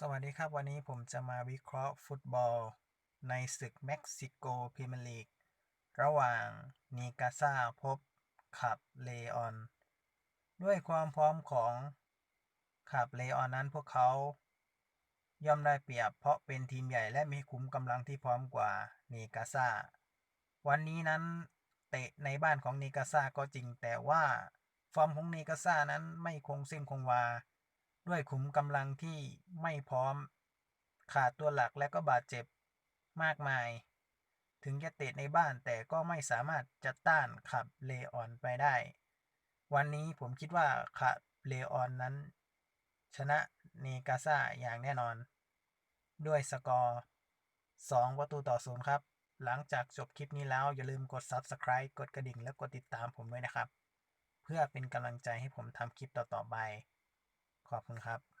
สวัสดีครับ วันนี้ผมจะมาวิเคราะห์ฟุตบอล ในศึกเม็กซิโกพรีเมียร์ลีก ระหว่างนีกาซาพบขับเลออน ด้วยความพร้อมของขับเลออนนั้นพวกเขา ย่อมได้เปรียบเพราะเป็นทีมใหญ่และมีขุมกำลังที่พร้อมกว่านีกาซาวันนี้นั้นเตะในบ้านของนีกาซาก็จริงแต่ว่า ฟอร์มของนีกาซานั้นไม่คงเส้นคงวา ด้วยขุมกำลังที่ไม่พร้อม ขาดตัวหลักและก็บาดเจ็บมากมาย ถึงจะเตะในบ้านแต่ก็ไม่สามารถจะต้านขับเลออนไปได้ วันนี้ผมคิดว่าขับเลออนนั้น ชนะเนกาซ่าอย่างแน่นอน ด้วยสกอร์ 2 ประตูต่อศูนย์ครับ หลังจากจบคลิปนี้แล้วอย่าลืมกด Subscribe กดกระดิ่งและกดติดตามผมด้วยนะครับ เพื่อเป็นกำลังใจให้ผมทำคลิปต่อๆไป ขอบคุณครับ